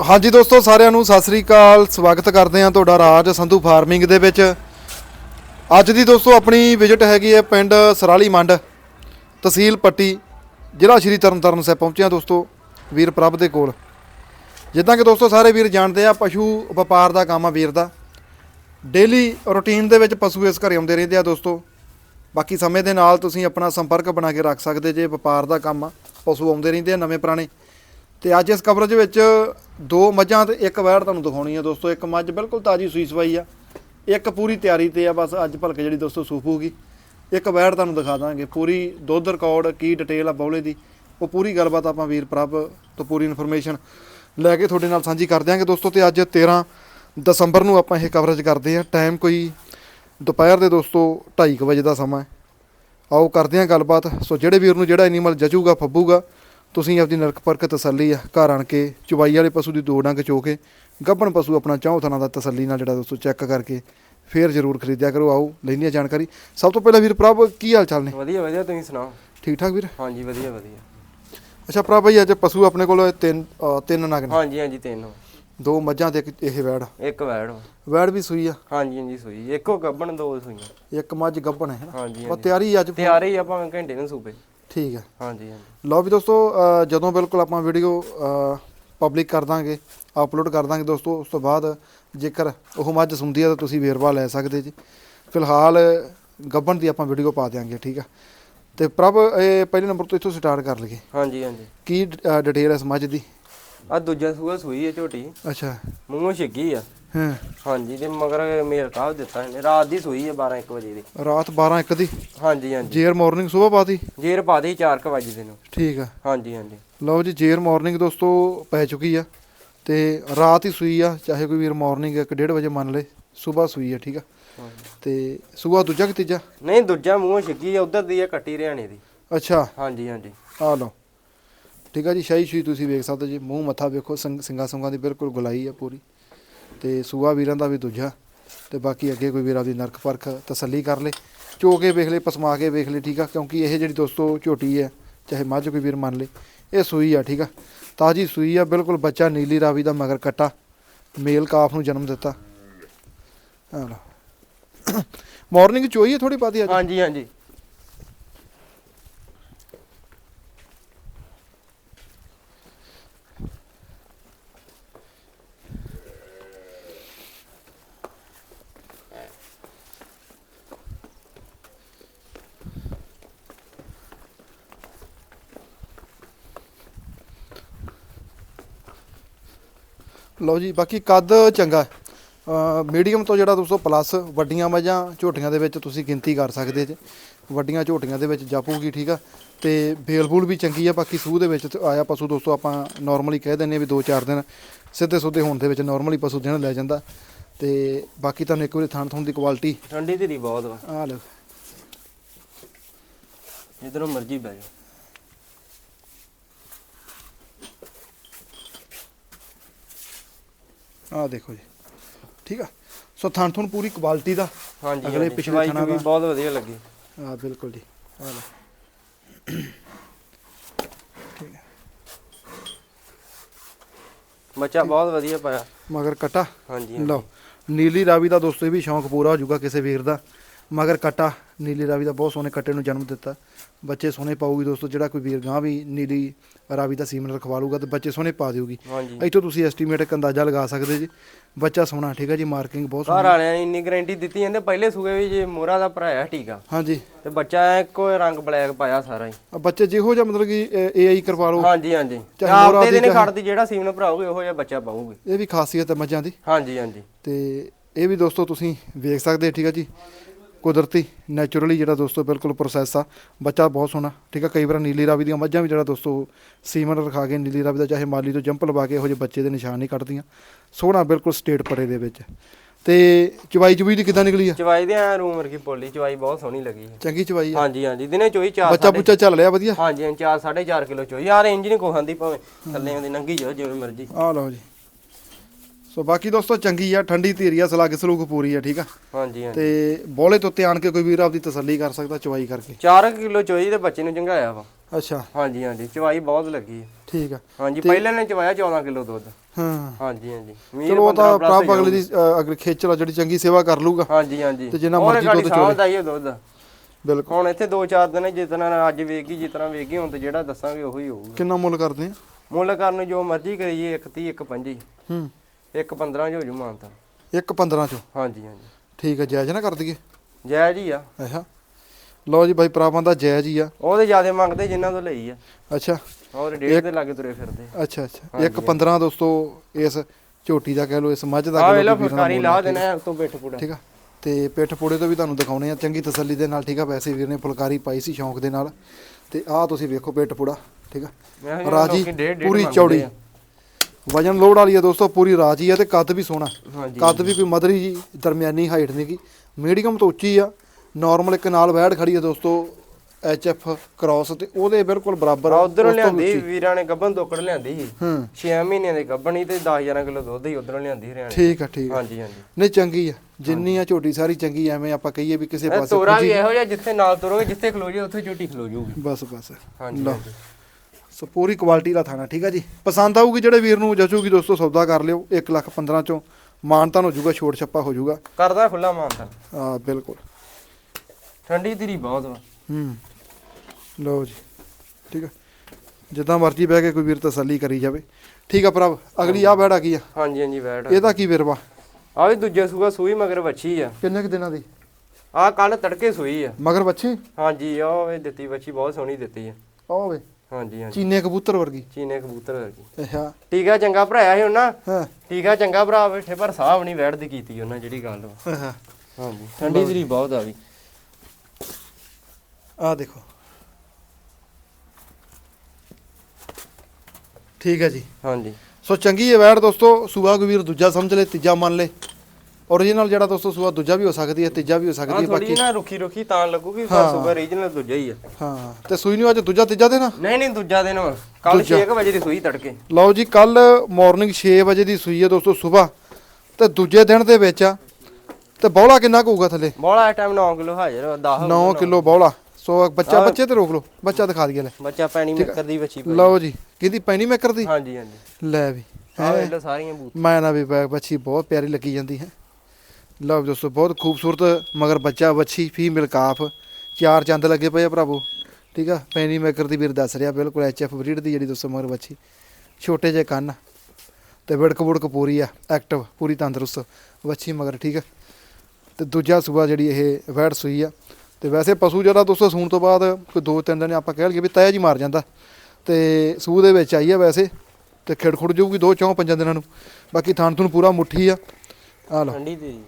ਹਾਂਜੀ ਦੋਸਤੋ, ਸਾਰਿਆਂ ਨੂੰ ਸਤਿ ਸ੍ਰੀ ਅਕਾਲ। ਸਵਾਗਤ ਕਰਦੇ ਹਾਂ ਤੁਹਾਡਾ ਰਾਜ ਸੰਧੂ ਫਾਰਮਿੰਗ ਦੇ ਵਿੱਚ। ਅੱਜ ਦੀ ਦੋਸਤੋ, ਆਪਣੀ ਵਿਜ਼ਿਟ ਹੈਗੀ ਹੈ ਪਿੰਡ ਸਰਾਲੀ ਮੰਡ, ਤਹਿਸੀਲ ਪੱਟੀ, ਜ਼ਿਲ੍ਹਾ ਸ਼੍ਰੀ ਤਰਨਤਾਰਨ ਸਾਹਿਬ ਪਹੁੰਚਿਆ ਦੋਸਤੋ, ਵੀਰ ਪ੍ਰਭ ਦੇ ਕੋਲ। ਜਿੱਦਾਂ ਕਿ ਦੋਸਤੋ, ਸਾਰੇ ਵੀਰ ਜਾਣਦੇ ਆ, ਪਸ਼ੂ ਵਪਾਰ ਦਾ ਕੰਮ ਆ ਵੀਰ ਦਾ। ਡੇਲੀ ਰੁਟੀਨ ਦੇ ਵਿੱਚ ਪਸ਼ੂ ਇਸ ਘਰੇ ਆਉਂਦੇ ਰਹਿੰਦੇ ਆ ਦੋਸਤੋ। ਬਾਕੀ ਸਮੇਂ ਦੇ ਨਾਲ ਤੁਸੀਂ ਆਪਣਾ ਸੰਪਰਕ ਬਣਾ ਕੇ ਰੱਖ ਸਕਦੇ ਜੇ ਵਪਾਰ ਦਾ ਕੰਮ ਆ, ਪਸ਼ੂ ਆਉਂਦੇ ਰਹਿੰਦੇ ਆ ਨਵੇਂ ਪੁਰਾਣੇ। ਤੇ ਅੱਜ ਇਸ ਕਵਰੇਜ ਵਿੱਚ ਦੋ ਮੱਝਾਂ ਤੇ ਇੱਕ ਵੈੜ ਤੁਹਾਨੂੰ ਦਿਖਾਉਣੀ ਆ ਦੋਸਤੋ, ਇੱਕ ਮੱਝ ਬਿਲਕੁਲ ਤਾਜੀ ਸੂਈ ਸਵਾਈ ਆ, ਇੱਕ ਪੂਰੀ ਤਿਆਰੀ ਤੇ ਆ, ਬਸ ਅੱਜ ਭਲਕੇ ਜਿਹੜੀ ਦੋਸਤੋ ਸੂਪੂਗੀ ਇੱਕ ਵੈੜ ਤੁਹਾਨੂੰ ਦਿਖਾ ਦਾਂਗੇ, ਪੂਰੀ ਦੁੱਧ ਰਿਕਾਰਡ, ਕੀ ਡਿਟੇਲ ਆ ਬੌਲੇ ਦੀ, ਉਹ ਪੂਰੀ ਗੱਲਬਾਤ ਆਪਾਂ ਵੀਰ ਪ੍ਰਭ ਤੋਂ ਪੂਰੀ ਇਨਫੋਰਮੇਸ਼ਨ ਲੈ ਕੇ ਤੁਹਾਡੇ ਨਾਲ ਸਾਂਝੀ ਕਰ ਦਿਆਂਗੇ ਦੋਸਤੋ, ਤੇ ਅੱਜ 13 ਦਸੰਬਰ ਨੂੰ ਆਪਾਂ ਇਹ ਕਵਰੇਜ ਕਰਦੇ ਆ। ਟਾਈਮ ਕੋਈ ਦੁਪਹਿਰ ਦੇ ਦੋਸਤੋ 2:30 ਵਜੇ ਦਾ ਸਮਾਂ ਹੈ। ਆਓ ਕਰਦੇ ਹਾਂ ਗੱਲਬਾਤ। ਸੋ ਜਿਹੜੇ ਵੀਰ ਨੂੰ ਜਿਹੜਾ ਐਨੀਮਲ ਜਚੂਗਾ, ਫੱਬੂਗਾ ਤੁਸੀਂ ਆਪਦੀ ਨਰਕ ਪਰਖ ਤਸੱਲੀ ਆ ਘਰ ਆਣ ਕੇ ਚੁਬਾਈ ਵਾਲੇ ਪਸ਼ੂ ਦੀ ਦੋ ਡੰਗ ਚੋ ਕੇ ਗੱਭਣ ਪਸ਼ੂ ਆਪਣਾ ਚਾਹੋ ਥਣਾ ਦਾ ਤਸੱਲੀ ਨਾਲ ਜਿਹੜਾ ਦੋਸਤੋ ਚੈੱਕ ਕਰਕੇ ਫੇਰ ਜ਼ਰੂਰ ਖਰੀਦਿਆ ਕਰੋ। ਆਓ ਲੈਣੀ ਆ ਜਾਣਕਾਰੀ। ਸਭ ਤੋਂ ਪਹਿਲਾਂ ਵੀਰ ਪ੍ਰਭ ਕੀ ਹਾਲ ਚਾਲ ਨੇ? ਵਧੀਆ ਵਧੀਆ ਤੁਸੀਂ ਸੁਣਾਓ? ਠੀਕ ਠਾਕ ਵੀਰ? ਹਾਂਜੀ ਵਧੀਆ ਵਧੀਆ। ਅੱਛਾ ਪ੍ਰਭ ਭਾਈ ਅੱਜ ਪਸ਼ੂ ਆਪਣੇ ਕੋਲ ਤਿੰਨ ਅ, ਤਿੰਨ ਨਗ ਨੇ। ਹਾਂਜੀ ਹਾਂਜੀ ਤਿੰਨ। ਦੋ ਮੱਝਾਂ ਤੇ ਇੱਕ ਇਹ ਵੈੜ। ਇੱਕ ਵੈੜ ਵਾ। ਵੈੜ ਵੀ ਸੂਈ ਆ? ਹਾਂਜੀ ਹਾਂਜੀ ਸੂਈ। ਇੱਕੋ ਗੱਬਣ ਦੋ ਸੂਈਆਂ। ਇੱਕ ਮੱਝ ਗੱਭਣ ਹੈ ਨਾ ਹਾਂਜੀ ਉਹ ਹਾਂਜੀ। ਤਿਆਰੀ ਅੱਜ ਤਿਆਰ ਹੀ ਆ ਭਾਵੇਂ ਘੰਟੇ ਨੂੰ ਸੂਪੇ। ਠੀਕ ਹੈ। ਹਾਂਜੀ ਹਾਂਜੀ। ਲਓ ਵੀ ਦੋਸਤੋ ਅ, ਜਦੋਂ ਬਿਲਕੁਲ ਆਪਾਂ ਵੀਡੀਓ ਪਬਲਿਕ ਕਰ ਦਾਂਗੇ ਅਪਲੋਡ ਕਰ ਦਾਂਗੇ ਦੋਸਤੋ ਉਸ ਤੋਂ ਬਾਅਦ ਜੇਕਰ ਉਹ ਮੱਝ ਸੁਣਦੀ ਆ ਤਾਂ ਤੁਸੀਂ ਵੇਰਵਾ ਲੈ ਸਕਦੇ ਜੀ। ਫਿਲਹਾਲ ਗੱਬਣ ਦੀ ਆਪਾਂ ਵੀਡੀਓ ਪਾ ਦਿਆਂਗੇ ਠੀਕ ਆ। ਤੇ ਪ੍ਰਭ ਇਹ ਪਹਿਲੇ ਨੰਬਰ ਤੋਂ ਇੱਥੋਂ ਸਟਾਰਟ ਕਰ ਲਈਏ। ਹਾਂਜੀ ਹਾਂਜੀ। ਕੀ ਡਿਟੇਲ ਹੈ ਇਸ ਮੱਝ ਦੀ? ਆ ਦੂਜਾ ਸੂਆ ਸੂਈ ਹੈ ਝੋਟੀ। ਅੱਛਾ। ਮੂੰਹੋਂ ਛਿੱਗੀ ਆ। ਹਾਂ। ਹਾਂਜੀ ਤੇ ਮਗਰ ਮੇਰ ਕਾਹ ਦਿੱਤਾ ਇਹਨੇ? ਰਾਤ ਦੀ ਸੂਈ ਹੈ 12 1 ਵਜੇ ਦੀ। ਰਾਤ 12 1 ਦੀ? ਹਾਂਜੀ ਹਾਂਜੀ। ਜੇਰ ਮਾਰਨਿੰਗ ਸਵੇਰ ਪਾਤੀ? ਜੇਰ ਪਾ ਦੇ 4 ਵਜੇ ਦੇ ਨੂੰ ਠੀਕ ਆ। ਹਾਂਜੀ ਹਾਂਜੀ। ਲਓ ਜੀ ਜੇਰ ਮਾਰਨਿੰਗ ਦੋਸਤੋ ਪੈ ਚੁੱਕੀ ਆ। ਤੇ ਰਾਤ ਹੀ ਸੂਈ ਆ ਚਾਹੇ ਕੋਈ ਵੀਰ ਮਾਰਨਿੰਗ 1:30 ਵਜੇ ਮੰਨ ਲੇ ਸਵੇਰ ਸੂਈ ਆ ਠੀਕ ਆ। ਤੇ ਸੂਆ ਦੂਜਾ ਕਿ ਤੀਜਾ? ਨਹੀਂ ਦੂਜਾ ਮੂੰਹੋਂ ਛਿੱਗੀ ਆ ਉਧਰ ਦੀ ਆ ਕੱਟੀ ਹਰਿਆਣੇ ਦੀ। ਅੱਛਾ। ਹਾਂਜੀ ਹਾਂਜੀ। ਆ ਲਓ। ਠੀਕ ਆ ਜੀ ਸ਼ਾਹੀ ਸ਼ੂਈ ਤੁਸੀਂ ਵੇਖ ਸਕਦੇ ਜੀ ਮੂੰਹ ਮੱਥਾ ਵੇਖੋ ਸਿੰਘਾਂ ਸੰਗਾਂ ਦੀ ਬਿਲਕੁਲ ਗੁਲਾਈ ਆ ਪੂਰੀ। ਤੇ ਸੂਆ ਵੀਰਾਂ ਦਾ ਵੀ ਦੂਜਾ ਤੇ ਬਾਕੀ ਅੱਗੇ ਕੋਈ ਵੀਰਾਂ ਦੀ ਨਰਕ ਪਰਖ ਤਸੱਲੀ ਕਰ ਲੇ। ਚੋ ਕੇ ਵੇਖ ਲੇ, ਪਸਮਾ ਕੇ ਵੇਖ ਲੇ, ਠੀਕ ਆ? ਕਿਉਂਕਿ ਇਹ ਜਿਹੜੀ ਦੋਸਤੋ ਝੋਟੀ ਹੈ, ਚਾਹੇ ਮੱਝ ਕੋਈ ਵੀਰ ਮੰਨ ਲੇ, ਇਹ ਸੂਈ ਆ, ਠੀਕ ਆ? ਤਾਜੀ ਸੂਈ ਆ, ਬਿਲਕੁਲ ਬੱਚਾ ਨੀਲੀ ਰਾਵੀ ਦਾ ਮਗਰ ਕੱਟਾ, ਮੇਲ ਕਾਫ ਨੂੰ ਜਨਮ ਦਿੱਤਾ। ਆ ਮਾਰਨਿੰਗ ਚੋਈ ਹੈ ਥੋੜੀ ਪਾਤੀ ਅੱਜ? ਹਾਂਜੀ ਹਾਂਜੀ। ਲਓ ਜੀ ਬਾਕੀ ਕੱਦ ਚੰਗਾ ਮੀਡੀਅਮ ਤੋਂ ਜਿਹੜਾ ਦੋਸਤੋ ਪਲੱਸ ਵੱਡੀਆਂ ਮੱਝਾਂ ਝੋਟੀਆਂ ਦੇ ਵਿੱਚ ਤੁਸੀਂ ਗਿਣਤੀ ਕਰ ਸਕਦੇ ਜੇ। ਵੱਡੀਆਂ ਝੋਟੀਆਂ ਦੇ ਵਿੱਚ ਜਾਪੂਗੀ ਠੀਕ ਆ? ਤੇ ਬੇਲਬੂਲ ਵੀ ਚੰਗੀ ਆ ਬਾਕੀ ਸੂਹ ਦੇ ਵਿੱਚ ਤੇ ਆਇਆ ਪਸ਼ੂ ਦੋਸਤੋ ਆਪਾਂ ਨਾਰਮਲੀ ਕਹਿ ਦਿੰਨੇ ਵੀ 2-4 ਦਿਨ ਸਿੱਧੇ ਸੁੱਧੇ ਹੋਣ ਦੇ ਵਿੱਚ ਨਾਰਮਲੀ ਪਸ਼ੂ ਦਿਨ ਲੈ ਜਾਂਦਾ। ਤੇ ਬਾਕੀ ਤੁਹਾਨੂੰ ਇੱਕ ਵਾਰੀ ਥਣ ਥਣ ਦੀ ਕੁਆਲਿਟੀ ਠੰਡੀ ਧੀਰੀ ਬਹੁਤ ਵਾ। ਆ ਲਓ। ਜਿੱਧਰੋਂ ਮਰਜ਼ੀ ਬਹਿ ਜਾਓ। ਆ ਦੇਖੋ ਜੀ। ਠੀਕ ਆ? ਸੋ ਥਣ ਥਣ ਪੂਰੀ ਕੁਆਲਿਟੀ ਦਾ। ਹਾਂਜੀ ਅਗਲੇ ਪਿਛਲੇ ਥਣਾਂ ਦਾ। ਬਹੁਤ ਵਧੀਆ ਲੱਗੀ। ਆ ਬਿਲਕੁਲ ਜੀ। ਆ ਲਓ। ਬੱਚਾ ਬਹੁਤ ਵਧੀਆ ਪਾਇਆ। ਮਗਰ ਕਟਾ। ਹਾਂਜੀ ਹਾਂਜੀ। ਲਓ। ਨੀਲੀ ਰਾਵੀ ਦਾ ਦੋਸਤੋ ਇਹ ਵੀ ਸ਼ੌਂਕ ਪੂਰਾ ਹੋ ਜਾਊਗਾ ਕਿਸੇ ਵੀਰ ਦਾ। ਮਗਰ ਕਟਾ ਨੀਲੀ ਰਾਵੀ ਦਾ ਬਹੁਤ ਸੋਹਣੇ ਕੱਟੇ ਨੂੰ ਜਨਮ ਦਿੱਤਾ। ਬੱਚੇ ਸੋਹਣੇ ਪਾਊਗੀ ਦੋਸਤੋ ਜਿਹੜਾ ਕੋਈ ਵੀਰ ਗਾਂ ਵੀ ਨੀਲੀ ਰਾਵੀ ਦਾ ਸੀਮਨ ਰਖਵਾ ਲੂਗਾ ਤੇ ਬੱਚੇ ਸੋਹਣੇ ਪਾ ਦੇਊਗੀ। ਇੱਥੋਂ ਤੁਸੀਂ ਐਸਟੀਮੇਟ ਇੱਕ ਅੰਦਾਜ਼ਾ ਲਗਾ ਸਕਦੇ ਜੀ। ਬੱਚਾ ਸੋਹਣਾ ਠੀਕ ਹੈ ਜੀ ਮਾਰਕਿੰਗ ਬਹੁਤ ਘਰ ਸੋਹਣੀ ਵਾਲਿਆਂ ਨੇ ਇੰਨੀ ਗਾਰੰਟੀ ਦਿੱਤੀ ਜਾਂਦੇ ਪਹਿਲੇ ਸੂਏ ਵੀ ਜੇ ਮੋਹਰਾ ਦਾ ਭਰਾਇਆ ਟੀਕਾ ਹਾਂਜੀ। ਤੇ ਬੱਚਾ ਇੱਕੋ ਰੰਗ ਬਲੈਕ ਪਾਇਆ ਸਾਰਾ ਹੀ। ਆ ਬੱਚੇ ਜਿਹੋ ਜਿਹਾ ਮਤਲਬ ਕਿ ਏਆਈ ਕਰਵਾ ਲਓ। ਹਾਂਜੀ ਹਾਂਜੀ। ਚਾਹੇ ਆਪ ਮੋਹਰਾ ਦੇ ਚਾਹੇ- ਖੜਦੀ ਜਿਹੜਾ ਸੀਮਨ ਭਰਾਓਗੇ ਉਹੋ ਜਿਹਾ ਬੱਚਾ ਪਾਉਗੇ ਇਹ ਵੀ ਖਾਸੀਅਤ ਹੈ ਮੱਝਾਂ ਦੀ। ਹਾਂਜੀ ਹਾਂਜੀ। ਤੇ ਇਹ ਵੀ ਦੋਸਤੋ ਤੁਸੀਂ ਵੇਖ ਸਕਦੇ ਠੀਕ ਹੈ ਜੀ। ਕੁਦਰਤੀ ਨੇਚਰਲੀ ਜਿਹੜਾ ਦੋਸਤੋ ਬਿਲਕੁਲ ਪ੍ਰੋਸੈਸ ਆ। ਬੱਚਾ ਬਹੁਤ ਸੋਹਣਾ ਠੀਕ ਹੈ ਕਈ ਵਾਰ ਨੀਲੀ ਰਾਵੀ ਦੀਆਂ ਮੱਝਾਂ ਵੀ ਜਿਹੜਾ ਦੋਸਤੋ ਸੀਮਨ ਰਖਾ ਕੇ ਨੀਲੀ ਰਾਵੀ ਦਾ ਚਾਹੇ ਮਾਲੀ ਤੋਂ ਜੰਪ ਲਵਾ ਕੇ ਇਹੋ ਜਿਹੇ ਬੱਚੇ ਦੇ ਨਿਸ਼ਾਨ ਨਹੀਂ ਕੱਢਦੀਆਂ। ਸੋਹਣਾ ਬਿਲਕੁਲ ਸਟੇਟ ਪਰੇ ਦੇ ਵਿੱਚ। ਤੇ ਚਵਾਈ ਚੁਬਈ ਦੀ ਕਿਦਾਂ ਨਿਕਲੀ ਆ? ਚਵਾਈ ਦੇ ਆ ਰੂਮ ਵਰਗੀ ਪੋਲੀ ਚਵਾਈ ਬਹੁਤ ਸੋਹਣੀ ਲੱਗੀ। ਚੰਗੀ ਚਵਾਈ ਆ। ਹਾਂਜੀ ਹਾਂਜੀ ਦਿਨੇ ਚੋਈ ਚਾਰ ਬੱਚਾ ਬੁੱਚਾ ਚੱਲ ਲਿਆ ਵਧੀਆ? ਹਾਂਜੀ ਹਾਂਜੀ 4 4.5 ਕਿਲੋ ਚੋਈ। ਯਾਰ ਇੰਜ ਨਹੀਂ ਕੋਹਾਂਦੀ ਭਾਵੇਂ। ਥੱਲੇ ਉਹਦੀ ਨੰਗੀ ਜਾਓ ਜਿਵੇਂ ਮਰਜ਼ੀ। ਆ ਲਓ ਜੀ। ਸੋ ਬਾਕੀ ਦੋਸਤੋ ਚੰਗੀ ਆ ਠੰਡੀ ਧੀਰੀ ਆ ਸਲੱਗ ਸਲੂਕ ਪੂਰੀ ਆ ਠੀਕ ਆ? ਹਾਂਜੀ ਹਾਂਜੀ। ਤੇ ਬੋਲੇ ਤੋਂ ਉੱਤੇ ਆਣ ਕੇ ਕੋਈ ਵੀਰ ਆਪਦੀ ਤਸੱਲੀ ਕਰ ਸਕਦਾ ਚਵਾਈ ਕਰਕੇ? 4 ਕਿਲੋ ਚੋਈ ਤੇ ਬੱਚੇ ਨੂੰ ਚੰਗਾਇਆ ਵਾ। ਅੱਛਾ। ਹਾਂਜੀ ਹਾਂਜੀ ਚਵਾਈ ਬਹੁਤ ਲੱਗੀ ਹੈ ਠੀਕ ਆ। ਹਾਂਜੀ ਪਹਿਲਾਂ ਨੇ ਚਵਾਇਆ 14 ਕਿਲੋ ਦੁੱਧ। ਹਾਂ। ਹਾਂਜੀ ਹਾਂਜੀ। ਮੀਲ ਚਲੋ ਉਹ 15 ਤਾਂ plus ਪ੍ਰਭ ਹੀ ਅਗਲੇ ਦੀ ਅ, ਅਗਰ ਖੇਚਲ ਆ ਜਿਹੜੀ ਚੰਗੀ ਸੇਵਾ ਕਰ ਲੂਗਾ ਹਾਂਜੀ ਹਾਂਜੀ। ਤੇ ਜਿੰਨਾ ਮਰਜ਼ੀ ਦੁੱਧ ਸਾਂਭਦਾ ਹੀ ਉਹ ਦੁੱਧ। ਬਿਲਕੁਲ। ਹੁਣ ਇੱਥੇ 2-4 ਦਿਨ ਜਿਤਨਾ ਅੱਜ ਵੇਗੀ ਜਿਤਨਾ ਵੇਗੀ ਹੁਣ ਤੇ ਜਿਹੜਾ ਦੱਸਾਂਗੇ ਉਹੀ ਹੋਊਗਾ। ਕਿੰਨਾ ਮੁੱਲ ਕਰਦੇ ਆ? ਮੁੱਲ ਕਰਨ ਨੂੰ ਜੋ ਮਰਜ਼ੀ ਕਰੀਏ 130 150 ਹੂੰ। 115 ਜੋ ਜੂ ਮਾਨਤਾ। ਇੱਕ 15 ਚੋਂ? ਹਾਂਜੀ ਹਾਂਜੀ। ਠੀਕ ਹੈ ਜਾਇਜ਼ ਨਾ ਕਰ ਦਈਏ? ਜਾਇਜ਼ ਹੀ ਆ। ਅੱਛਾ। ਲਓ ਜੀ ਬਾਈ ਭਰਾਵਾਂ ਦਾ ਜਾਇਜ਼ ਹੀ ਆ। ਉਹਦੇ ਜਿਆਦੇ ਮੰਗਦੇ ਜਿਨ੍ਹਾਂ ਤੋਂ ਲਈ ਆ। ਅੱਛਾ। ਹੋਰ ਡੇਢ ਦੇ ਲਾਗੇ ਤੁਰੇ ਫਿਰਦੇ। ਅੱਛਾ ਅੱਛਾ। ਇੱਕ 15 ਦੋਸਤੋ ਇਸ ਝੋਟੀ ਦਾ ਕਹਿ ਲਓ ਇਸ ਮੱਝ ਦਾ ਕਹਿ ਲਓ ਫੁਲਕਾਰੀ ਲਾ ਦੇਣਾ ਹੈ, ਤੋਂ ਪਿੱਠ ਪੁੜਾ। ਠੀਕ ਆ। ਤੇ ਪਿੱਠ ਪੋੜੇ ਤੋਂ ਵੀ ਤੁਹਾਨੂੰ ਦਿਖਾਉਣੇ ਆ। ਚੰਗੀ ਤਸੱਲੀ ਦੇ ਨਾਲ ਠੀਕ ਆ? ਵੈਸੇ ਵੀਰ ਨੇ ਫੁਲਕਾਰੀ ਪਾਈ ਸੀ ਸ਼ੌਂਕ ਦੇ ਨਾਲ। ਤੇ ਆਹ ਤੁਸੀਂ ਵੇਖੋ ਪਿੱਠ ਪੋੜਾ ਠੀਕ ਆ? ਰਾਜੀ ਪੂਰੀ ਚੌੜੀ। ਵਜਨ ਲੋਡ ਵਾਲੀ ਆ ਦੋਸਤੋ ਪੂਰੀ ਰਾਜੀ ਆ ਤੇ ਕੱਦ ਵੀ ਸੋਹਣਾ ਹਾਂਜੀ ਕੱਦ ਵੀ ਕੋਈ ਮਦਰੀ ਜੀ ਦਰਮਿਆਨੀ ਹਾਈਟ ਨਹੀਂਗੀ ਮੀਡੀਅਮ ਤੋਂ ਉੱਚੀ ਆ। ਨਾਰਮਲ ਇੱਕ ਨਾਲ ਵੈੜ ਖੜੀ ਆ ਦੋਸਤੋ ਐਚ ਐਫ ਕ੍ਰਾਸ ਤੇ ਉਹਦੇ ਬਿਲਕੁਲ ਬਰਾਬਰ ਆ, ਉਧਰੋਂ ਲਿਆਂਦੀ। ਵੀਰਾਂ ਨੇ ਗੱਬਨ ਤੋਕੜ ਲਿਆਂਦੀ ਸੀ। ਹੂੰ। 6 ਮਹੀਨਿਆਂ ਦੀ ਗੱਬਣੀ ਤੇ 10 11 ਕਿਲੋ ਦੁੱਧ ਹੀ ਉਧਰੋਂ ਲਿਆਂਦੀ ਹਰਿਆਣੇ ਠੀਕ ਆ ਠੀਕ ਹਾਂਜੀ ਹਾਂਜੀ। ਨਹੀਂ ਚੰਗੀ ਆ। ਜਿੰਨੀ ਆ ਝੋਟੀ ਸਾਰੀ ਚੰਗੀ ਐਵੇਂ ਆਪਾਂ ਕਹੀਏ ਵੀ ਕਿਸੇ ਪਾਸੇ ਤੋਰਾ ਵੀ ਇਹੋ ਜਿਹਾ ਜਿੱਥੇ ਨਾਲ ਤੁਰੋਗੇ ਜਿੱਥੇ ਖਲੋ ਜੇ ਉੱਥੇ ਝੋਟੀ ਖਲੋ ਜਾਊਗੀ। ਬਸ ਬਸ। ਹਾਂਜੀ। ਸੋ ਪੂਰੀ ਕੁਆਲਿਟੀ ਦਾ ਥਾਣਾ ਠੀਕ ਆ ਜੀ? ਪਸੰਦ ਆਊਗੀ ਜਿਹੜੇ ਵੀਰ ਨੂੰ ਜਚੂਗੀ ਦੋਸਤੋ ਸੌਦਾ ਕਰ ਲਿਓ 1 ਲੱਖ 15 ਚੋਂ। ਮਾਨਤਾਨ ਹੋ ਜਾਊਗਾ ਛੋਟ ਛੱਪਾ ਹੋ ਜਾਊਗਾ। ਕਰਦਾ ਖੁੱਲਾ ਮਾਨਤਾ ਆ ਬਿਲਕੁਲ। ਠੰਡੀ ਧੀਰੀ ਬਹੁਤ ਵਾ। ਹੂੰ। ਲਓ ਜੀ ਠੀਕ ਆ। ਜਿੱਦਾਂ ਮਰਜ਼ੀ ਬਹਿ ਕੇ ਕੋਈ ਵੀਰ ਤਸੱਲੀ ਕਰੀ ਜਾਵੇ। ਠੀਕ ਆ ਭਰਾ ਅਗਲੀ ਆ ਬੈੜਾ ਕੀ ਆ? ਹਾਂਜੀ ਹਾਂਜੀ ਬੈਠ ਇਹਦਾ ਕੀ ਵਿਰਵਾ? ਆ ਵੀ ਦੂਜੇ ਸੂਆ ਸੂਈ ਮਗਰ ਵੱਛੀ ਆ। ਕਿੰਨੇ ਕੁ ਦਿਨਾਂ ਦੀ? ਆ ਕੱਲ ਤੜਕੇ ਸੂਈ ਆ। ਮਗਰ ਬੱਚੀ ਹਾਂਜੀ ਉਹ ਵੇ ਦਿੱਤੀ ਵੱਛੀ ਬਹੁਤ ਸੋਹਣੀ ਦਿੱਤੀ ਆ। ਆ ਵੇ। ਹਾਂਜੀ ਹਾਂਜੀ। ਚੀਨੇ ਕਬੂਤਰ ਵਰਗੀ। ਚੀਨੇ ਕਬੂਤਰ ਵਰਗੀ। ਅੱਛਾ। ਟੀਕਾ ਚੰਗਾ ਭਰਾਇਆ ਸੀ ਉਹਨਾਂ? ਹਾਂ। ਟੀਕਾ ਚੰਗਾ ਭਰਾ ਬੈਠੇ ਪਰ ਸਾਹ ਨਹੀਂ ਵੈੜਦੀ ਕੀਤੀ ਉਹਨਾਂ ਜਿਹੜੀ ਗੱਲ ਵਾ। ਹਾਂ ਹਾਂਜੀ ਠੰਡੀ ਧੀਰੀ ਬਹੁਤ ਆ ਵੀ। ਆ ਦੇਖੋ। ਠੀਕ ਹੈ ਜੀ। ਹਾਂਜੀ। ਸੋ ਚੰਗੀ ਹੈ ਵੈੜ ਦੋਸਤੋ ਸੂਆ ਕੋਈ ਵੀਰ ਦੂਜਾ ਸਮਝ ਲੈ ਤੀਜਾ ਮੰਨ ਲੈ। ਓਰੀਜਨਲ ਜਿਹੜਾ ਦੋਸਤੋ ਸੂਆ ਦੂਜਾ ਵੀ ਹੋ ਸਕਦੀ ਹੈ ਤੀਜਾ ਵੀ ਹੋ ਸਕਦੀ ਹੈ ਬਾਕੀ ਨਾ ਰੁੱਖੀ ਰੁੱਖੀ ਤਾਂ ਲੱਗੂਗੀ ਹਾਂ। ਪਰ ਸੁਬਹ ਰੀਜਨਲ ਦੂਜਾ ਹੀ ਆ। ਹਾਂ ਤੇ ਸੂਈ ਨੂੰ ਅੱਜ ਦੂਜਾ ਤੀਜਾ ਦੇਣਾ? ਨਹੀਂ ਨਹੀਂ ਦੂਜਾ ਦਿਨ ਕੱਲ ਦੂਜਾ। 6 ਵਜੇ ਦੀ ਸੂਈ ਤੜਕੇ। ਲਓ ਜੀ ਕੱਲ ਮਾਰਨਿੰਗ 6 ਵਜੇ ਦੀ ਸੂਈ ਹੈ ਦੋਸਤੋ ਸਵੇਰ ਤੇ ਦੂਜੇ ਦਿਨ ਦੇ ਵਿੱਚ ਆ ਤੇ ਬੌਲਾ ਕਿੰਨਾ ਹੋਊਗਾ ਥੱਲੇ? ਬੋਲਾ ਟਾਈਮ 9 ਕਿਲੋ ਹਾਜ਼ਰ 10 9 ਕਿਲੋ ਬੌਲਾ। ਸੋ ਬੱਚਾ ਬੱਚੇ ਤੇ ਰੋਕ ਲਓ ਬੱਚਾ ਦਿਖਾ ਦਈਏ ਲੈ। ਬੱਚਾ ਪੈਣੀ ਮੇਕਰ ਦੀ ਪਾਈ ਲਓ ਜੀ ਕਿਹਦੀ ਪੈਣੀ ਮੇਕਰ ਦੀ? ਹਾਂਜੀ ਹਾਂਜੀ। ਲੈ ਵੀ ਵੇਖ ਲਓ ਸਾਰੀਆਂ ਬੂਤ ਮੈਂ ਨਾ ਵੀ ਬੱਚੀ ਬਹੁਤ ਪਿਆਰੀ ਲੱਗੀ ਜਾਂਦੀ ਹੈ। ਲਓ ਦੋਸਤੋ, ਬਹੁਤ ਖੂਬਸੂਰਤ, ਮਗਰ ਬੱਚਾ, ਵੱਛੀ ਫੀਮੇਲ ਕਾਫ ਚਾਰ ਚੰਦ ਲੱਗੇ ਪਏ ਆ ਭਰਾਵੋ। ਠੀਕ ਆ? ਪੈਨੀ ਮੇਕਰ ਦੀ ਵੀਰ ਦੱਸ ਰਿਹਾ, ਬਿਲਕੁਲ ਐਚਐਫ ਬਰੀਡ ਦੀ ਜਿਹੜੀ ਦੋਸਤੋ, ਮਗਰ ਵੱਛੀ। ਛੋਟੇ ਜਿਹੇ ਕੰਨ ਤੇ ਵਿੜਕ ਵੁੜਕ ਪੂਰੀ ਆ ਐਕਟਿਵ ਪੂਰੀ ਤੰਦਰੁਸਤ ਵੱਛੀ ਮਗਰ, ਠੀਕ ਆ? ਤੇ ਦੂਜਾ ਸੂਆ ਜਿਹੜੀ ਇਹ ਵੈੜ ਸੂਈ ਆ। ਤੇ ਵੈਸੇ ਪਸ਼ੂ ਜਿਹੜਾ ਦੋਸਤੋ, ਸੂਣ ਤੋਂ ਬਾਅਦ ਕੋਈ ਦੋ ਤਿੰਨ ਦਿਨ ਆਪਾਂ ਕਹਿ ਲਈਏ ਵੀ ਤੈਅ ਜੀ ਮਾਰ ਜਾਂਦਾ। ਤੇ ਸੂਹ ਦੇ ਵਿੱਚ ਆਈ ਆ ਵੈਸੇ, ਤੇ ਖਿੜ ਖੁੜ ਜਾਊਗੀ ਦੋ ਚੌਂ ਪੰਜਾਂ ਦਿਨਾਂ ਨੂੰ। ਬਾਕੀ ਥਾਣ ਥੁਣ ਪੂਰਾ ਮੁੱਠੀ ਆ। ਆ ਲਓ। ਠੰਡੀ ਧੀਰੀ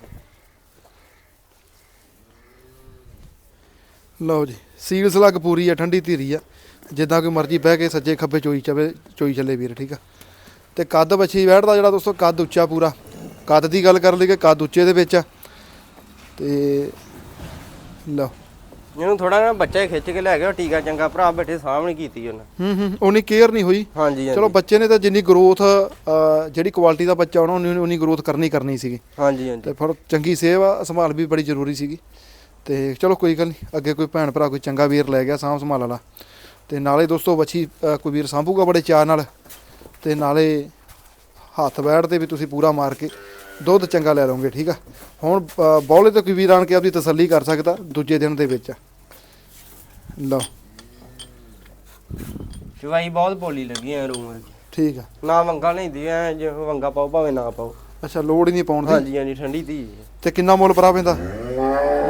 ਲਓ ਜੀ ਸੀਲ ਸਲੱਗ ਪੂਰੀ ਆ ਠੰਡੀ ਧੀਰੀ ਆ। ਜਿੱਦਾਂ ਕੋਈ ਮਰਜ਼ੀ ਬਹਿ ਕੇ ਸੱਜੇ ਖੱਬੇ ਚੋਈ ਚਵੇ ਚੋਈ ਚੱਲੇ ਵੀਰ ਠੀਕ ਆ? ਤੇ ਕੱਦ ਬੱਚੀ ਬੈਠਦਾ ਜਿਹੜਾ ਦੋਸਤੋ ਕੱਦ ਉੱਚਾ ਪੂਰਾ। ਕੱਦ ਦੀ ਗੱਲ ਕਰ ਲਈ ਕਿ ਕੱਦ ਉੱਚੇ ਦੇ ਵਿੱਚ ਆ। ਤੇ ਲਓ। ਇਹਨੂੰ ਥੋੜਾ ਨਾ ਬੱਚਾ ਹੀ ਖਿੱਚ ਕੇ ਲੈ ਗਿਆ ਟੀਕਾ ਚੰਗਾ ਭਰਾ ਬੈਠੇ ਸਾਹਮਣੇ ਕੀਤੀ ਉਹਨਾਂ। ਹੂੰ ਹੂੰ ਉਨੀ ਕੇਅਰ ਨਹੀਂ ਹੋਈ। ਹਾਂਜੀ ਹਾਂਜੀ। ਚਲੋ ਬੱਚੇ ਨੇ ਤਾਂ ਜਿੰਨੀ ਗਰੋਥ ਜਿਹੜੀ ਕੁਆਲਿਟੀ ਦਾ ਬੱਚਾ ਹੋਣਾ ਉਨੀ ਉਨੀ ਗਰੋਥ ਕਰਨੀ ਕਰਨੀ ਸੀਗੀ। ਹਾਂਜੀ ਹਾਂਜੀ। ਤੇ ਫਿਰ ਚੰਗੀ ਸੇਵਾ ਸੰਭਾਲ ਵੀ ਬੜੀ ਜ਼ਰੂਰੀ ਸੀਗੀ। ਤੇ ਚਲੋ ਕੋਈ ਗੱਲ ਨਹੀਂ ਅੱਗੇ ਕੋਈ ਭੈਣ ਭਰਾ ਕੋਈ ਚੰਗਾ ਵੀਰ ਲੈ ਗਿਆ ਸਾਂਭ ਸੰਭਾਲ ਵਾਲਾ। ਤੇ ਨਾਲੇ ਦੋਸਤੋ ਬੱਚੀ ਅ, ਕੋਈ ਵੀਰ ਸਾਂਭੂਗਾ ਬੜੇ ਚਾਅ ਨਾਲ ਤੇ ਨਾਲੇ ਹੱਥ ਬੈਠ ਤੇ ਵੀ ਤੁਸੀਂ ਪੂਰਾ ਮਾਰ ਕੇ ਦੁੱਧ ਚੰਗਾ ਲੈ ਲਓਗੇ ਠੀਕ ਆ? ਹੁਣ ਬੌਲੇ ਤੇ ਕੋਈ ਵੀਰ ਆਣ ਕੇ ਆਪਣੀ ਤਸੱਲੀ ਕਰ ਸਕਦਾ ਦੂਜੇ ਦਿਨ ਦੇ ਵਿੱਚ। ਲਓ। ਚਵਾਈ ਬਹੁਤ ਬੋਲੀ ਲੱਗੀ ਐ ਰੂਮ ਵਰਗੀ ਠੀਕ ਆ। ਨਾ ਵੰਗਾ ਲੈਂਦੀ ਐ ਜੇ ਵੰਗਾ ਪਾਓ ਭਾਵੇਂ ਨਾ ਪਾਓ। ਅੱਛਾ ਲੋੜ ਹੀ ਨਹੀਂ ਪਾਉਣ ਦੀ। ਹਾਂਜੀ ਹਾਂਜੀ ਠੰਡੀ ਧੀ ਤੇ ਕਿੰਨਾ ਮੁੱਲ ਭਰਾ ਪੈਂਦਾ?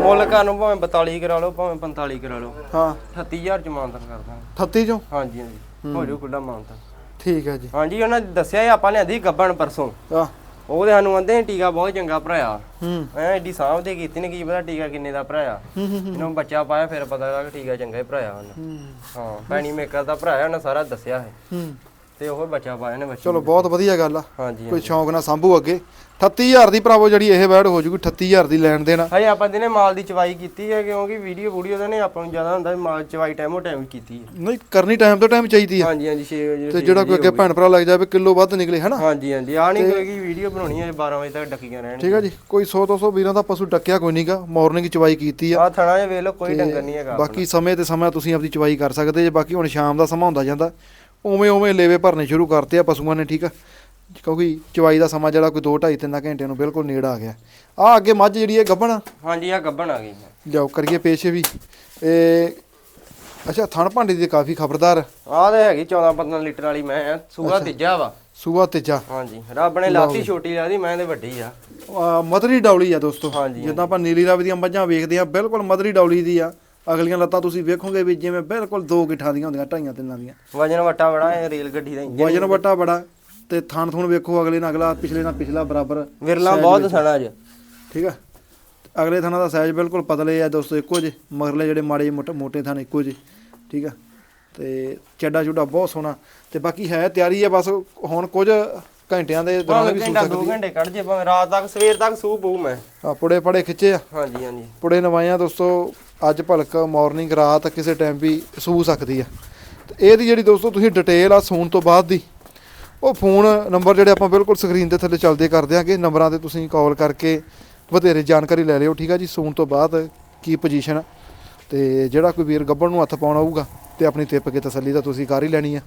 ਮੁੱਲ ਨੂੰ ਭਾਵੇਂ 42 ਕਰਾ ਲਓ ਭਾਵੇਂ 45 ਕਰਾ ਲਓ। ਹਾਂ। 38000 ਚ ਮਾਨਤਨ ਕਰਦਾ 38 ਚੋਂ? ਹਾਂਜੀ ਹਾਂਜੀ। ਹੋ। ਜੂ ਖੁੱਲਾ ਮਾਨਤਨ। ਠੀਕ ਹੈ ਜੀ। ਹਾਂਜੀ ਉਹਨਾਂ ਨੇ ਦੱਸਿਆ ਸੀ ਆਪਾਂ ਲਿਆਂਦੀ ਗੱਬਣ ਪਰਸੋਂ। ਆ ਉਹਦੇ ਸਾਨੂੰ ਆਂਦੇ ਟੀਕਾ ਬਹੁਤ ਚੰਗਾ ਭਰਾਇਆ। ਹੂੰ। ਐ ਐਡੀ ਸਾਂਭ ਤੇ ਕੀਤੀ ਨੇ ਕੀ ਪਤਾ ਟੀਕਾ ਕਿੰਨੇ ਦਾ ਭਰਾਇਆ। ਇਹਨੂੰ ਬੱਚਾ ਪਾਇਆ ਫਿਰ ਪਤਾ ਲੱਗਾ ਕਿ ਟੀਕਾ ਚੰਗਾ ਹੀ ਭਰਾਇਆ ਉਹਨੇ। ਹੂੰ। ਹਾਂ ਪੈਣੀ ਮੇਕਰ ਦਾ ਭਰਾਇਆ ਉਹਨੇ ਸਾਰਾ ਦੱਸਿਆ ਹੈ। ਹੂੰ। ਤੇ ਉਹ ਬੱਚਾ ਪਾਇਆ ਨੇ ਬੱਚੇ ਚਲੋ ਬਹੁਤ ਵਧੀਆ ਗੱਲ ਆ। ਹਾਂਜੀ ਕੋਈ ਸ਼ੌਂਕ ਨਾਲ ਸੰਭੂ ਅੱਗੇ। 38000 ਦੀ ਭਰਾਵੋ ਜਿਹੜੀ ਇਹ ਵੈਡ ਹੋ ਜੂਗੀ 38000 ਦੀ ਲੈਣ ਦੇਣਾ। ਹਜੇ ਆਪਾਂ ਦਿਨੇ ਮਾਲ ਦੀ ਚਵਾਈ ਕੀਤੀ ਹੈ ਕਿਉਂਕਿ ਵੀਡੀਓ ਵੀਡੀਓ ਦਾ ਨੇ ਆਪਾਂ ਨੂੰ ਜ਼ਿਆਦਾ ਹੁੰਦਾ ਮਾਲ ਚਵਾਈ ਟਾਈਮੋ ਟਾਈਮ ਕੀਤੀ ਹੈ। ਨਹੀਂ ਕਰਨੀ ਟਾਈਮ ਤੋਂ ਟਾਈਮ ਚਾਹੀਦੀ ਆ। ਹਾਂਜੀ ਹਾਂਜੀ 6 ਵਜੇ ਤੇ ਜਿਹੜਾ ਕੋਈ ਅੱਗੇ ਭੈਣ ਭਰਾ ਲੱਗ ਜਾਵੇ ਕਿਲੋ ਵੱਧ ਨਿਕਲੇ ਹਨਾ? ਹਾਂਜੀ ਹਾਂਜੀ ਆ ਨਹੀਂ ਕੋਈ ਵੀਡੀਓ ਬਣਾਉਣੀ ਹੈ 12 ਵਜੇ ਤੱਕ ਡੱਕੀਆਂ ਰਹਿਣ ਠੀਕ ਆ ਜੀ ਕੋਈ 100 200 ਵੀਰਾਂ ਦਾ ਪਸ਼ੂ ਡੱਕਿਆ ਕੋਈ ਨਹੀਂਗਾ ਮਾਰਨਿੰਗ ਚਵਾਈ ਕੀਤੀ ਆ। ਆ ਥਣਾ ਜੇ ਵੇਖ ਲਓ ਕੋਈ ਡੰਗਰ ਨਹੀਂ ਹੈਗਾ ਬਾਕੀ ਸਮੇਂ ਤੇ ਸਮਾਂ ਤੁਸੀਂ ਆਪਣੀ ਚਵਾਈ ਕਰ ਸਕਦੇ ਜੇ ਬਾਕੀ ਹੁਣ ਸ਼ਾਮ ਦਾ ਸਮਾਂ ਹੁੰਦਾ ਜਾਂਦਾ। ਉਵੇਂ ਉਵੇਂ ਲੇਵੇ ਭਰਨੇ ਸ਼ੁਰੂ ਕਰਤੇ ਆ ਪਸ਼ੂਆਂ ਨੇ ਠੀਕ ਆ? ਕਿਉਂਕਿ ਚਵਾਈ ਦਾ ਸਮਾਂ ਜਿਹੜਾ ਕੋਈ 2 2.5 3 ਘੰਟਿਆਂ ਨੂੰ ਬਿਲਕੁਲ ਨੇੜ ਆ ਗਿਆ। ਆ ਅੱਗੇ ਮੱਝ ਜਿਹੜੀ ਹੈ ਗੱਭਣ ਆ, ਹਾਂਜੀ ਆ ਗੱਬਣ ਆ ਗਈ ਹੈ। ਲਿਆਓ ਕਰੀਏ ਪੇਸ਼ ਵੀ। ਇਹ ਅੱਛਾ ਥਣ ਭਾਂਡੇ ਦੀ ਕਾਫੀ ਖਬਰਦਾਰ। ਆਹ ਤੇ ਹੈਗੀ 14 15 ਲੀਟਰ ਵਾਲੀ ਮੈਂ ਆ ਸੂਆ ਤੀਜਾ ਵਾ। ਸੂਆ ਤੇਜਾ। ਹਾਂਜੀ ਰੱਬ ਨੇ ਲਾਤੀ ਛੋਟੀ ਲਾਦੀ ਮੈਂ ਤੇ ਵੱਡੀ ਆ ਮਧਰੀ ਡੌਲੀ ਆ ਦੋਸਤੋ। ਹਾਂਜੀ, ਜਿੱਦਾਂ ਆਪਾਂ ਨੀਲੀ ਰਾਵੀ ਦੀਆਂ ਮੱਝਾਂ ਵੇਖਦੇ ਆ ਬਿਲਕੁਲ ਮਧਰੀ ਡੌਲੀ ਦੀ ਆ। ਅਗਲੀਆਂ ਲੱਤਾਂ ਤੁਸੀਂ ਵੇਖੋਗੇ ਵੀ ਜਿਵੇਂ ਬਿਲਕੁਲ ਦੋ ਗਿੱਠਾਂ ਦੀਆਂ ਹੁੰਦੀਆਂ ਢਾਈਆਂ ਤਿੰਨਾਂ ਦੀਆਂ। ਵਜਨ ਵਟਾ ਬੜਾ ਇਹ ਰੇਲ ਗੱਡੀ ਦਾ ਇੰਜਨ ਵਜਨ ਵੱਟਾ ਬੜਾ ਤੇ ਥਣ ਥੁਣ ਵੇਖੋ ਅਗਲੇ ਨਾਲ ਅਗਲਾ ਪਿਛਲੇ ਨਾਲ ਪਿਛਲਾ ਬਰਾਬਰ। ਵਿਰਲਾ ਬਹੁਤ ਸਣਾ ਅੱਜ। ਠੀਕ ਆ? ਅਗਲੇ ਥਾਣਾ ਦਾ ਸਾਈਜ਼ ਬਿਲਕੁਲ ਪਤਲੇ ਆ ਦੋਸਤੋ ਇੱਕੋ ਜਿਹੇ। ਮਗਰਲੇ ਜਿਹੜੇ ਮਾੜੇ ਮੋਟੇ ਥਾਣੇ ਇੱਕੋ ਜਿਹੇ। ਠੀਕ ਆ? ਤੇ ਚੱਡਾ ਚੁੱਡਾ ਬਹੁਤ ਸੋਹਣਾ। ਤੇ ਬਾਕੀ ਹੈ ਤਿਆਰੀ ਆ ਬਸ ਹੁਣ ਕੁਝ ਘੰਟਿਆਂ ਦੇ ਦੌਰਾਨ ਭਾਵੇਂ ਵੀ ਸੂ ਘੰਟਾ ਦੋ ਸਕਦੀ ਘੰਟੇ ਕੱਢ ਜੇ ਭਾਵੇਂ ਰਾਤ ਤੱਕ ਸਵੇਰ ਤੱਕ ਸੂ ਪਊ ਮੈਂ। ਆ ਪੁੜੇ ਪੜੇ ਖਿੱਚੇ ਆ। ਹਾਂਜੀ ਹਾਂਜੀ। ਪੁੜੇ ਨਵਾਈਆਂ ਦੋਸਤੋ ਅੱਜ ਭਲਕ ਮਾਰਨਿੰਗ ਰਾਤ ਕਿਸੇ ਟਾਈਮ ਵੀ ਸੂ ਸਕਦੀ ਆ। ਤੇ ਇਹਦੀ ਜਿਹੜੀ ਦੋਸਤੋ ਤੁਸੀਂ ਡਿਟੇਲ ਆ ਸੂਣ ਤੋਂ ਬਾਅਦ ਦੀ ਉਹ ਫੋਨ ਨੰਬਰ ਜਿਹੜੇ ਆਪਾਂ ਬਿਲਕੁਲ ਸਕਰੀਨ ਦੇ ਥੱਲੇ ਚੱਲਦੇ ਕਰ ਦਿਆਂਗੇ ਨੰਬਰਾਂ ਤੇ ਤੁਸੀਂ ਕਾਲ ਕਰਕੇ ਵਧੇਰੇ ਜਾਣਕਾਰੀ ਲੈ ਲਿਓ ਠੀਕ ਆ ਜੀ? ਸੂਣ ਤੋਂ ਬਾਅਦ ਕੀ ਪੋਜੀਸ਼ਨ ਤੇ ਜਿਹੜਾ ਕੋਈ ਵੀਰ ਗੱਬਣ ਨੂੰ ਹੱਥ ਪਾਉਣਾ ਹੋਊਗਾ ਤੇ ਆਪਣੀ ਤਿੱਪ ਕੇ ਤਸੱਲੀ ਤਾਂ ਤੁਸੀਂ ਕਰ ਹੀ ਲੈਣੀ ਆ।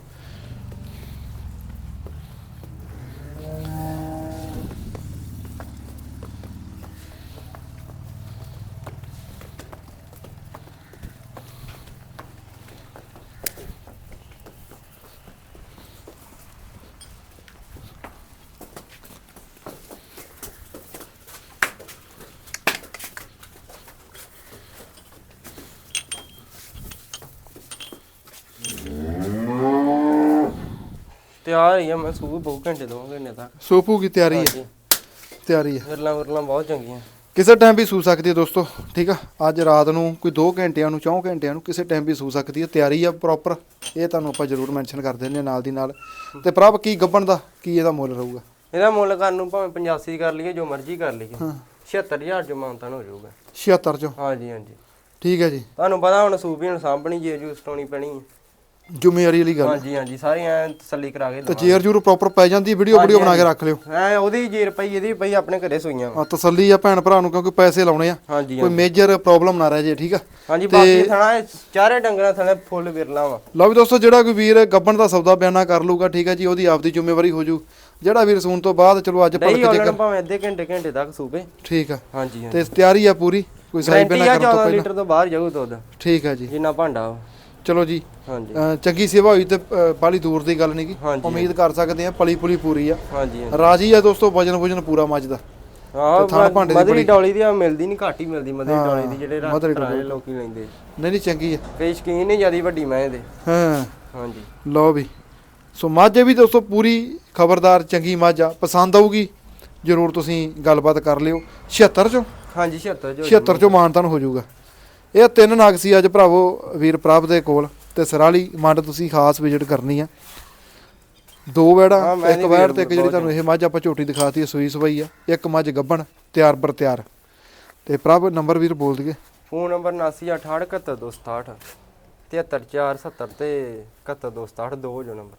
ਤਿਆਰ ਹੀ ਆ ਮੈਂ ਸੂ ਬਹੁਤ ਘੰਟੇ ਦੋ ਘੰਟੇ ਤੱਕ। ਸੋਪੂ ਕੀ ਤਿਆਰੀ ਹੈ ਹਾਂਜੀ। ਤਿਆਰੀ ਹੈ ਵਿਰਲਾ ਵਿਰਲਾ ਬਹੁਤ ਚੰਗੀਆਂ। ਕਿਸੇ ਟਾਈਮ ਵੀ ਸੂ ਸਕਦੀ ਹੈ ਦੋਸਤੋ ਠੀਕ ਆ? ਅੱਜ ਰਾਤ ਨੂੰ ਕੋਈ 2 ਘੰਟਿਆਂ ਨੂੰ 4 ਘੰਟਿਆਂ ਨੂੰ ਕਿਸੇ ਟਾਈਮ ਵੀ ਸੂ ਸਕਦੀ ਹੈ ਤਿਆਰੀ ਆ ਪ੍ਰੋਪਰ ਇਹ ਤੁਹਾਨੂੰ ਆਪਾਂ ਜ਼ਰੂਰ ਮੈਂਸ਼ਨ ਕਰ ਦਿੰਦੇ ਹਾਂ ਨਾਲ ਦੀ ਨਾਲ। ਤੇ ਪ੍ਰਭ ਕੀ ਗੱਬਣ ਦਾ ਕੀ ਇਹਦਾ ਮੁੱਲ ਰਹੂਗਾ? ਇਹਦਾ ਮੁੱਲ ਕਰਨ ਨੂੰ ਭਾਵੇਂ 85 ਕਰ ਲਈਏ ਜੋ ਮਰਜ਼ੀ ਕਰ ਲਈਏ। 76000 ਚ ਮਾਨਤਾਨ ਹੋ ਜਾਊਗਾ। 76 ਚੋਂ। ਹਾਂਜੀ ਹਾਂਜੀ। ਠੀਕ ਹੈ ਜੀ। ਤੁਹਾਨੂੰ ਪਤਾ ਹੁਣ ਸੂਪੀ ਹੁਣ ਸਾਂਭਣੀ ਜੇ ਜੂ ਸਟਾਉਣੀ ਪੈਣੀ। ਹੈ। ਜ਼ਿੰਮੇਵਾਰੀ ਵਾਲੀ ਗੱਲ ਹਾਂਜੀ ਹਾਂਜੀ ਸਾਰੀ ਐ ਤਸੱਲੀ ਕਰਾ ਕੇ ਤੇ ਚੇਅਰ ਜੂਰ ਪ੍ਰੋਪਰ ਪੈ ਜਾਂਦੀ ਵੀਡੀਓ ਵੀਡੀਓ ਬਣਾ ਕੇ ਰੱਖ ਲਿਓ। ਐ ਉਹਦੀ ਜੀਰ ਪਈ ਇਹਦੀ ਪਈ ਆਪਣੇ ਘਰੇ ਸੋਈਆਂ ਵਾ। ਆ ਤਸੱਲੀ ਆ ਭੈਣ ਭਰਾ ਨੂੰ ਕਿਉਂਕਿ ਪੈਸੇ ਲਾਉਣੇ ਆ। ਹਾਂਜੀ ਕੋਈ ਮੇਜਰ ਪ੍ਰੋਬਲਮ ਨਾ ਰਹਿ ਜੇ ਠੀਕ ਆ? ਹਾਂਜੀ ਬਾਕੀ ਥਣਾ ਇਹ ਚਾਰੇ ਡੰਗਰਾਂ ਥਣੇ ਫੁੱਲ ਵਿਰਲਾ ਵਾ। ਲਓ ਵੀ ਦੋਸਤੋ ਜਿਹੜਾ ਕੋਈ ਵੀਰ ਗੱਬਣ ਦਾ ਸੌਦਾ ਬਿਆਨਾ ਕਰ ਲੂਗਾ ਠੀਕ ਹੈ ਜੀ ਉਹਦੀ ਆਪਦੀ ਜ਼ਿੰਮੇਵਾਰੀ ਹੋ ਜੂ। ਜਿਹੜਾ ਵੀਰ ਸੂਣ ਤੋਂ ਬਾਅਦ ਚਲੋ ਅੱਜ ਨਹੀਂ ਭਲਕ ਜੇ ਉਹਨਾਂ ਭਾਵੇਂ ਅੱਧੇ ਘੰਟੇ ਘੰਟੇ ਤੱਕ ਸੂਪੇ ਠੀਕ ਆ। ਹਾਂਜੀ ਹਾਂਜੀ। ਤੇ ਤਿਆਰੀ ਆ ਪੂਰੀ ਕੋਈ ਸਾਈ ਗਰੰਟੀ ਬਿਆਨਾ ਆ ਕਰਨ ਤੋਂ 14 ਪਹਿਲਾਂ। ਲੀਟਰ ਤੋਂ ਬਾਹਰ ਜਾਊ ਦੁੱਧ। ਠੀਕ ਆ ਜੀ। ਜਿੰਨਾ ਭਾਂਡਾ ਵਾ। ਚਲੋ ਜੀ। ਹਾਂਜੀ। ਚੰਗੀ ਸੇਵਾ ਹੋਈ ਤੇ ਬਾਹਲੀ ਦੂਰ ਦੀ ਗੱਲ ਨਹੀਂਗੀ ਹਾਂਜੀ। ਉਮੀਦ ਕਰ ਸਕਦੇ ਆ ਪਲੀ ਪੁਲੀ ਪੂਰੀ ਆ। ਹਾਂਜੀ ਹਾਂਜੀ। ਰਾਜੀ ਆ ਦੋਸਤੋ ਵਜਨ ਵਜਨ ਪੂਰਾ ਮੱਝ ਦਾ। ਆਹ ਥਣ ਭਾਂਡੇ ਦੀ ਮਧਰੀ ਡੌਲੀ ਦੀ ਆ ਮਿਲਦੀ ਨਹੀਂ ਘੱਟ ਹੀ ਮਿਲਦੀ ਮਧਰੀ ਡੌਲੀ ਦੀ ਜਿਹੜੇ ਮਧਰੀ ਰਾਤ ਰਾਜੇ ਲੋਕੀ ਲੈਂਦੇ। ਨਹੀਂ ਨਹੀਂ ਚੰਗੀ ਆ। ਕਈ ਸ਼ਕੀਨ ਨਹੀਂ ਜਿਆਦੀ ਵੱਡੀ ਮੈਂ ਇਹਦੇ। ਹਾਂ। ਹਾਂਜੀ। ਲਓ ਵੀ। ਸੋ ਮੱਝ ਇਹ ਵੀ ਦੋਸਤੋ ਪੂਰੀ ਖਬਰਦਾਰ ਚੰਗੀ ਮੱਝ ਆ। ਪਸੰਦ ਆਊਗੀ ਜਰੂਰ ਤੁਸੀਂ ਗੱਲਬਾਤ ਕਰ ਲਿਓ। 76 ਚੋਂ? ਹਾਂਜੀ 76 ਜੋ 76 ਚੋਂ ਮਾਨਤਨ ਹੋ ਜਾਊਗਾ। ਇਹ ਤਿੰਨ ਨਾਗ ਸੀ ਅੱਜ ਭਰਾਵੋ ਵੀਰ ਪ੍ਰਭ ਦੇ ਕੋਲ ਤੇ ਸਰਾਲੀ ਮੰਡ ਤੁਸੀਂ ਖਾਸ ਵਿਜ਼ਿਟ ਕਰਨੀ ਆ। ਦੋ ਵੈੜਾ ਇੱਕ ਵੈੜ ਤੇ ਇੱਕ ਜਿਹੜੀ ਤੁਹਾਨੂੰ ਇਹ ਮੱਝ ਆਪਾਂ ਝੋਟੀ ਦਿਖਾਤੀ ਹੈ ਸੂਈ ਸਵਾਈ ਆ। ਇੱਕ ਮੱਝ ਗੱਬਣ ਤਿਆਰ ਬਰ ਤਿਆਰ। ਤੇ ਪ੍ਰਭ ਨੰਬਰ ਵੀਰ ਬੋਲ ਦਈਏ। ਫੋਨ ਨੰਬਰ 7968671267 73470 ਤੇ 7127 ਦੋ ਜੋ ਨੰਬਰ।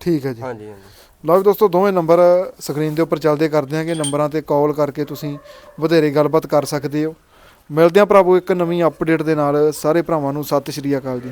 ਠੀਕ ਹੈ ਜੀ। ਹਾਂਜੀ ਹਾਂਜੀ। ਲਓ ਦੋਸਤੋ ਦੋਵੇਂ ਨੰਬਰ ਸਕਰੀਨ ਦੇ ਉੱਪਰ ਚੱਲਦੇ ਕਰ ਦਿਆਂਗੇ ਨੰਬਰਾਂ ਤੇ ਕਾਲ ਕਰਕੇ ਤੁਸੀਂ ਵਧੇਰੇ ਗੱਲਬਾਤ ਕਰ ਸਕਦੇ ਹੋ। ਮਿਲਦੇ ਹਾਂ ਭਰਾਵੋ ਇੱਕ ਨਵੀਂ ਅਪਡੇਟ ਦੇ ਨਾਲ। ਸਾਰੇ ਭਰਾਵਾਂ ਨੂੰ ਸਤਿ ਸ਼੍ਰੀ ਅਕਾਲ ਜੀ।